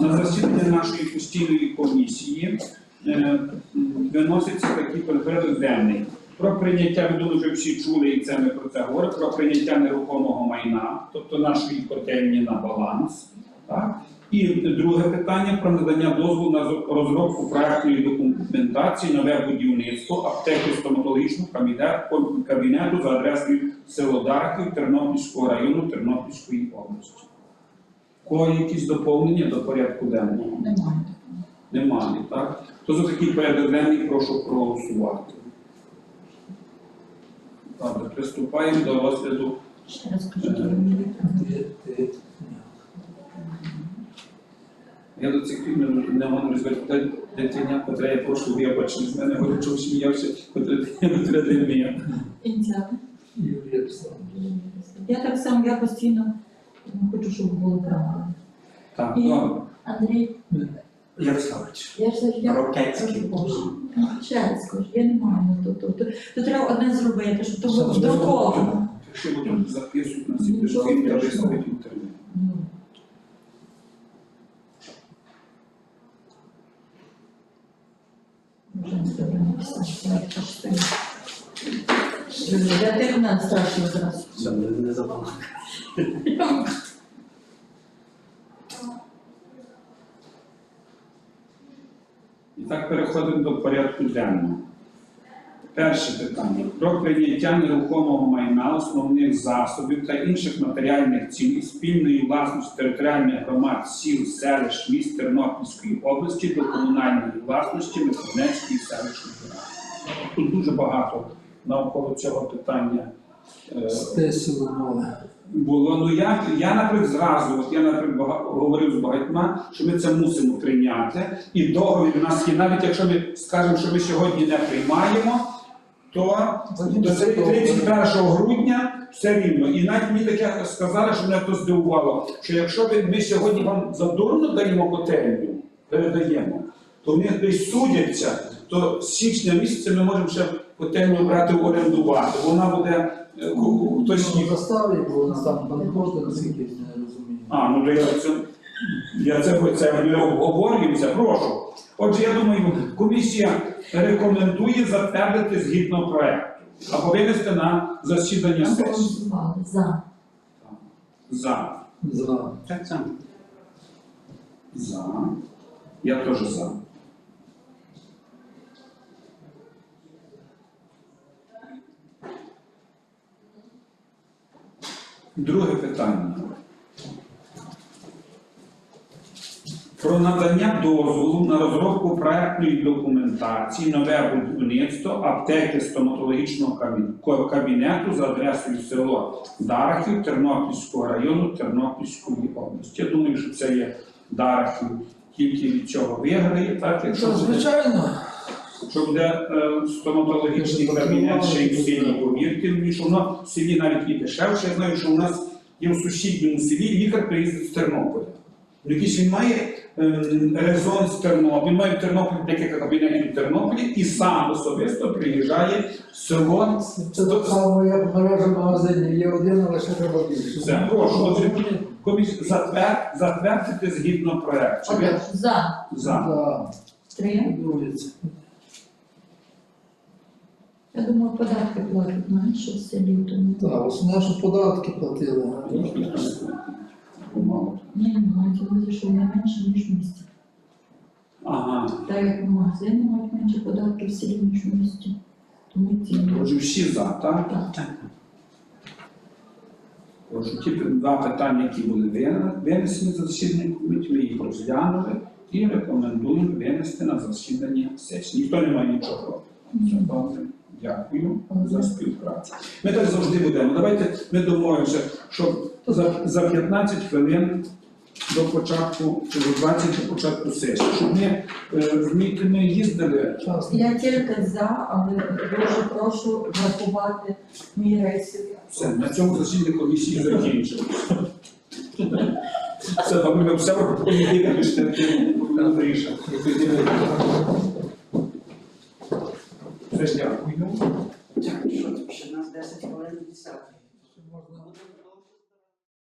На засідання нашої постійної комісії е, виноситься такий порядок денний. Про прийняття, ви думаю, вже всі чули, і це ми про це говоримо, про прийняття нерухомого майна, тобто нашої котельні на баланс. Так? І друге питання про надання дозволу на розробку проектної документації, нове будівництво, аптеки стоматологічного кабінету, кабінету за адресою село Дарків Тернопільського району Тернопільської області. Кого якісь доповнення до порядку денного? Немає. Немає, так? Хто за такий порядок денний, прошу проголосувати. Добре, приступаємо до розгляду. Ще раз кажіть, я ти, Я до цих пір не, не можу розповідати дитиня, котра я прошу вибачення з мене, говорю, чому сміявся, дитина. Ініціали. Юрій Я так само, я постійно ну, хочу, щоб було правильно. Так, І- добре. Андрій, Ярославович. я ж завжди Рокецький. Ну, я не маю то, то, то треба одне зробити, щоб то було здруковано. Якщо будуть записують на ці Нічого пішки, я страшного. виставить інтернет. Ну, Вже не добре написати, я так стою. Я тих нам страшно зараз. Все, не, не І так переходимо до порядку денного. Перше питання. Про прийняття нерухомого майна, основних засобів та інших матеріальних цін спільної власності територіальних громад сіл, селищ, міст Тернопільської області до комунальної власності Миколинецької селищної ради. Тут дуже багато навколо цього питання було. Ну я, я наприклад, зразу, от я наприклад, бага- говорив з багатьма, що ми це мусимо прийняти. І договір у нас є, навіть якщо ми скажемо, що ми сьогодні не приймаємо, то до 31 грудня все рівно. І навіть мені таке сказали, що мене то здивувало, що якщо ми сьогодні вам задурно даємо котельню, передаємо, то вони десь судяться, то з січня місяця ми можемо ще котельню брати в орендувати. Вона буде е, ку- ку- хтось Ну, заставить, бо вона там банкроти, наскільки я розумію. а, ну то я це, я це, це ми обговорюємося, прошу. Отже, я думаю, комісія рекомендує затвердити згідно проекту або винести на засідання сесії. Проголосували за. За. За. Так само. За. Я теж за. Друге питання. Про надання дозволу на розробку проектної документації нове будівництво аптеки стоматологічного кабінету за адресою село Дарахів Тернопільського району Тернопільської області. Я думаю, що це є Дарахів тільки від цього виграє, так якщо звичайно. Що буде е, стоматологічний кабінет ще й в селі, повірте мені, що воно в селі навіть і дешевше. Я знаю, що у нас є в сусідньому селі лікар приїздить з Тернополя. Ну, Якийсь він має ем, резон з Тернополя, він має в Тернополі декілька кабінетів в Тернополі і сам особисто приїжджає в село. Це так само, як мережа магазинів. Є один, але ще треба більше. Все, прошу, отже, затвер, затвердити згідно проекту. Чи ви за. за? Три. Вулиця. Я думаю, податки платять менше в селі, тому. Так, основне, що податки платили. Помалу. Ні, мають увазі, що вони менше, ніж в місті. Ага. Так як магазини мають менше податків в селі, ніж в місті. Тому ці. Отже, всі за, так? Так. Прошу, ті два питання, які були винесені за засідання комітету, ми їх розглянули і рекомендуємо винести на засідання сесії. Ніхто не має нічого проти. Все добре. Дякую за співпрацю. Ми так завжди будемо. Давайте ми домовимося, що за, за 15 хвилин до початку чи до 20 до початку сесії, щоб ми е, розумієте, ми їздили. Я тільки за, але дуже прошу врахувати мій рейсові. Все, на цьому засідання комісії закінчилося. Це добре, ми все в понеділок пішли на Все, дякую. Що,